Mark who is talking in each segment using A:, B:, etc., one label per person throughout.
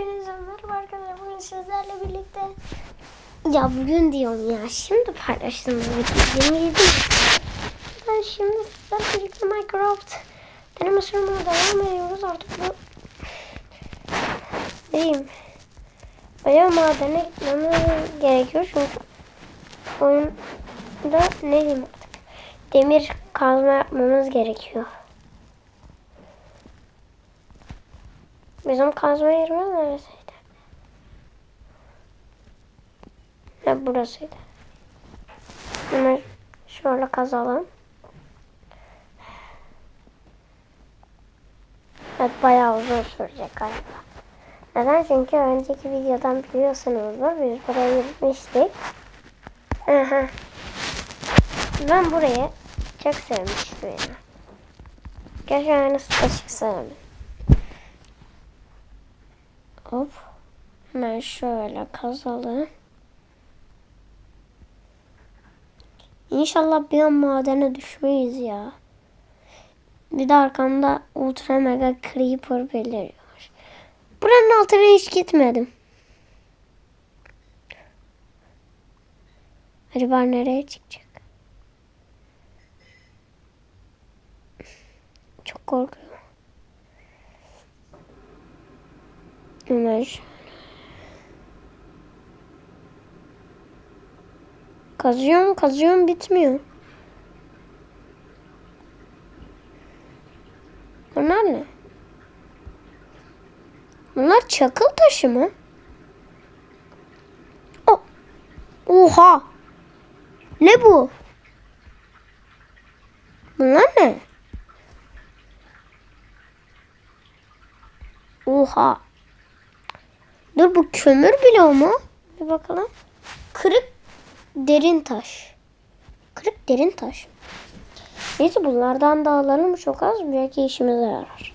A: Hepinize merhaba arkadaşlar. Bugün sizlerle birlikte ya bugün diyorum ya şimdi paylaştığımız video 27 Ben şimdi sizlerle birlikte Minecraft deneme sürümüne devam ediyoruz. Artık bu diyeyim bayağı madene gitmemiz gerekiyor çünkü oyunda ne diyeyim artık? Demir kazma yapmamız gerekiyor. Bizim kazma yerimiz neresiydi? Ha burasıydı. Hemen şöyle kazalım. Evet bayağı uzun sürecek galiba. Neden? Çünkü önceki videodan biliyorsunuzdur. Biz buraya gitmiştik. Aha. Ben burayı çok sevmiştim. Gerçi aynısı da çıksa. Hop. Hemen şöyle kazalım. İnşallah bir an madene düşmeyiz ya. Bir de arkamda ultra mega creeper beliriyor. Buranın altına hiç gitmedim. Acaba nereye çıkacak? Çok korkuyorum. Şöyle. Kazıyorum kazıyorum bitmiyor. Bunlar ne? Bunlar çakıl taşı mı? O Oha! Ne bu? Bunlar ne? Oha! Dur bu kömür bloğu mu? Bir bakalım. Kırık derin taş. Kırık derin taş. Neyse bunlardan da alalım çok az. Belki işimize yarar.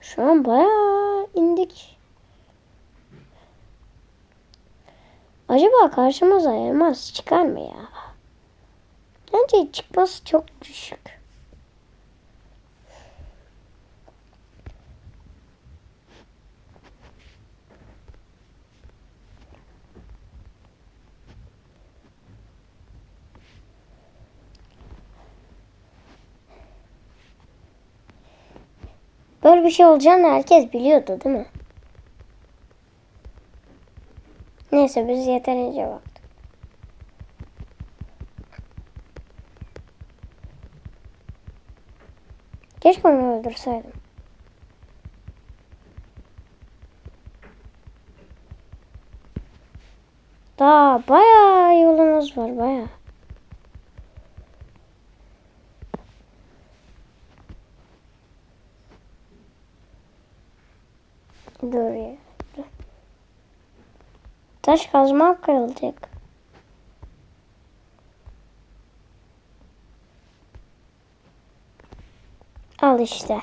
A: Şu an bayağı indik. Acaba karşımıza elmas çıkar mı ya? Bence çıkması çok düşük. Böyle bir şey olacağını herkes biliyordu değil mi? Neyse biz yeterince baktık. Keşke onu öldürseydim. Daha bayağı yolumuz var bayağı. Dur ya. Dur. Taş kazma kırılacak. İşte.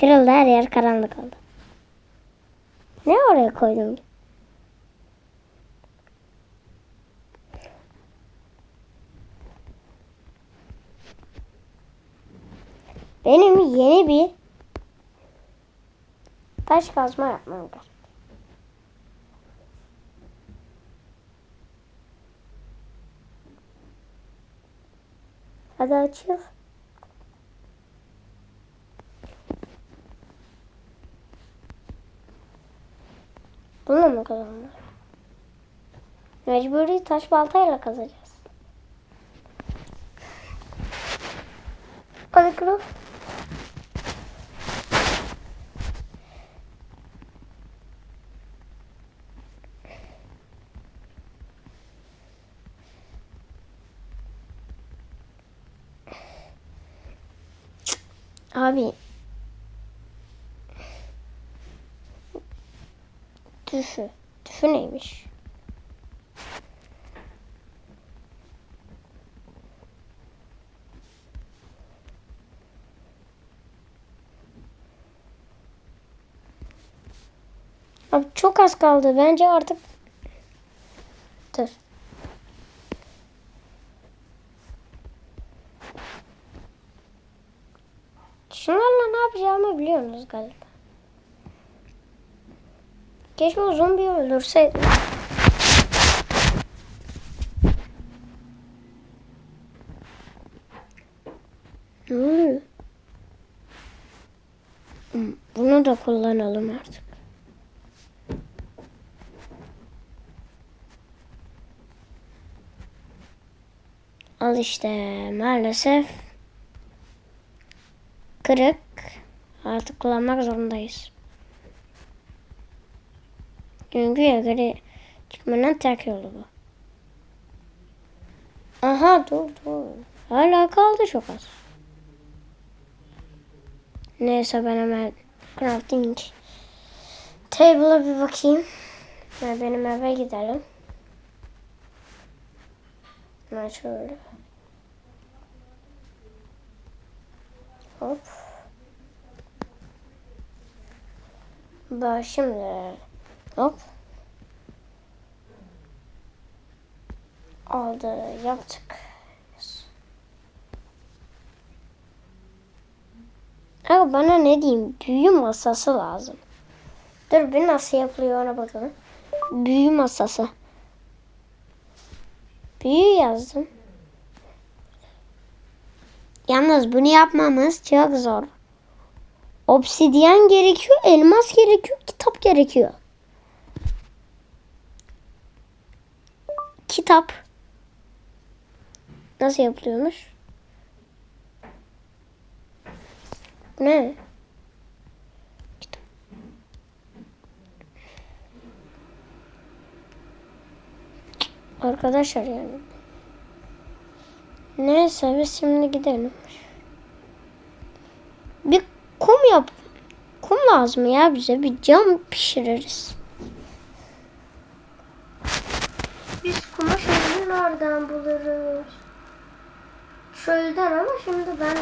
A: Kırıldı her yer karanlık oldu. Ne oraya koydum? Benim yeni bir taş kazma yapmam gerek. Hadi açıl. Bununla mı kazanlar? Mecburi taş baltayla kazacağız. Hadi kırıl. Abi. Tüfü. Tüfü neymiş? Abi çok az kaldı. Bence artık Dur. Galiba. Keşke o zombiyi öldürseydim. Ne oluyor? Hmm, Bunu da kullanalım artık. Al işte maalesef kırık. Artık kullanmak zorundayız. Çünkü yukarı çıkmanın tek yolu bu. Aha dur dur. Hala kaldı çok az. Neyse ben hemen crafting table'a bir bakayım. Ve benim eve gidelim. Ben şöyle. Hop. Bak şimdi. Hop. Aldı. Yaptık. Ama bana ne diyeyim? Büyü masası lazım. Dur bir nasıl yapılıyor ona bakalım. Büyü masası. Büyü yazdım. Yalnız bunu yapmamız çok zor. Obsidyen gerekiyor, elmas gerekiyor, kitap gerekiyor. Kitap. Nasıl yapılıyormuş? Ne? Arkadaşlar yani. Neyse biz şimdi gidelim. Kum yap. Kum lazım ya bize. Bir cam pişiririz. Biz kuma şöyle nereden buluruz? Şöyleden ama şimdi ben...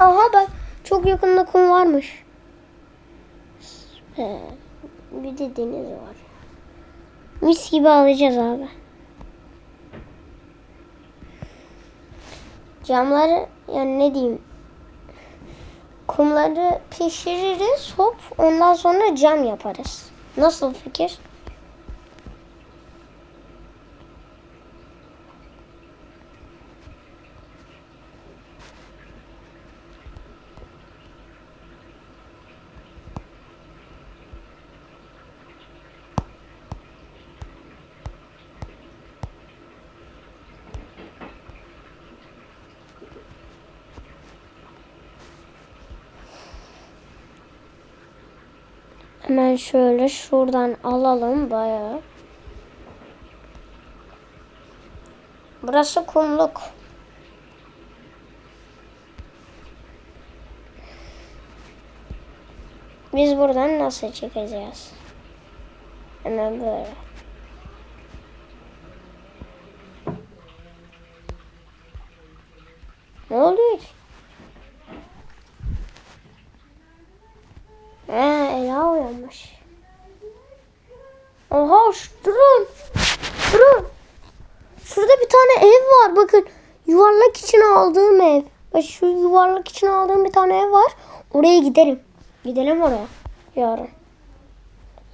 A: Aha bak çok yakında kum varmış. Ee, bir de deniz var. Mis gibi alacağız abi. Camları yani ne diyeyim kumları pişiririz hop ondan sonra cam yaparız. Nasıl fikir? Hemen şöyle şuradan alalım bayağı. Burası kumluk. Biz buradan nasıl çıkacağız? Hemen böyle. Ne oluyor ki? Ee, Ela uyanmış. Oha durun. Durun. Şurada bir tane ev var bakın. Yuvarlak için aldığım ev. Bak şu yuvarlak için aldığım bir tane ev var. Oraya gidelim. Gidelim oraya. Yarın.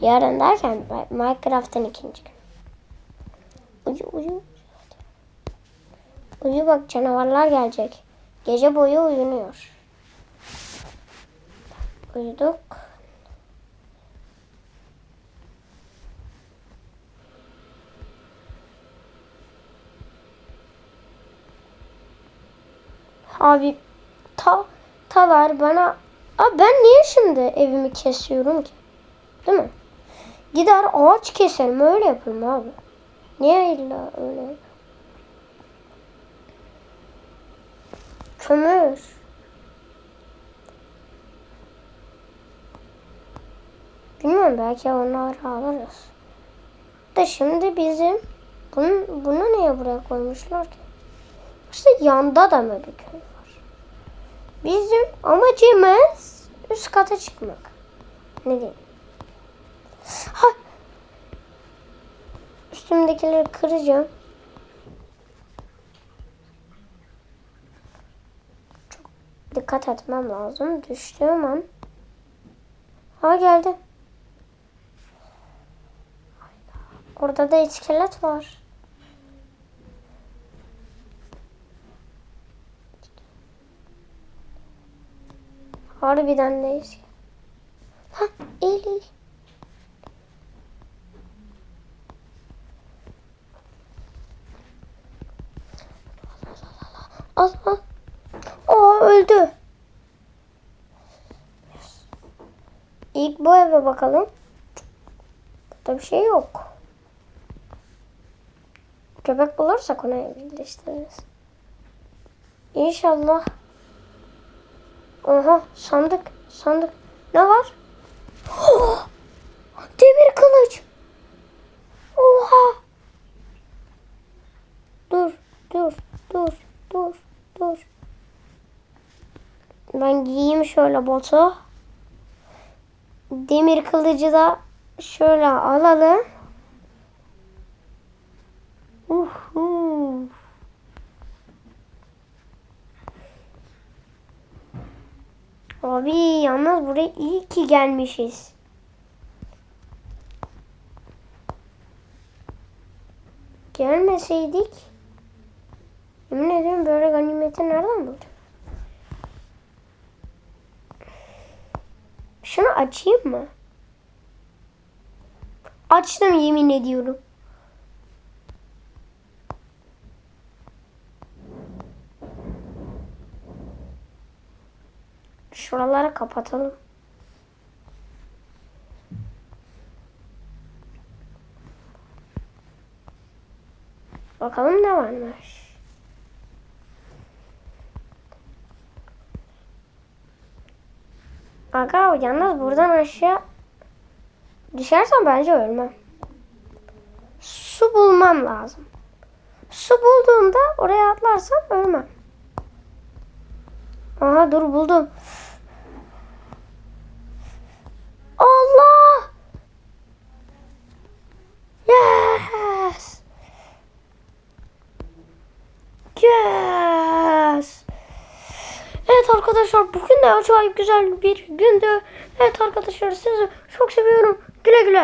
A: Yarın derken Minecraft'ın ikinci gün. Uyu uyu. Uyu bak canavarlar gelecek. Gece boyu uyunuyor. Uyuduk. Abi ta ta ver bana. Abi ben niye şimdi evimi kesiyorum ki? Değil mi? Gider ağaç keserim öyle yaparım abi. Niye illa öyle? Kömür. Bilmiyorum belki onları alırız. Da şimdi bizim bunu, bunu niye buraya koymuşlar ki? İşte yanda da mı bir köy var? Bizim amacımız üst kata çıkmak. Ne diyeyim? üstümdekileri kıracağım. Çok dikkat etmem lazım. Düştüğüm an. Ha geldi. Orada da iskelet var. Harbiden de iskelet. Ha eğil eğil. Al al. Aa öldü. İlk bu eve bakalım. Burada bir şey yok. Köpek bulursak onu evcilleştiririz. İnşallah. Oha sandık sandık. Ne var? Oh, demir kılıç. Oha. Dur dur dur dur dur. Ben giyeyim şöyle botu. Demir kılıcı da şöyle alalım. Abi yalnız buraya iyi ki gelmişiz. Gelmeseydik yemin ediyorum böyle ganimeti nereden bulacağız? Şunu açayım mı? Açtım yemin ediyorum. Şuraları kapatalım. Bakalım ne varmış. Aga yalnız buradan aşağı düşersem bence ölmem. Su bulmam lazım. Su bulduğumda oraya atlarsam ölmem. Aha dur buldum. Arkadaşlar bugün de acayip güzel bir gündü. Evet arkadaşlar sizi çok seviyorum. Güle güle.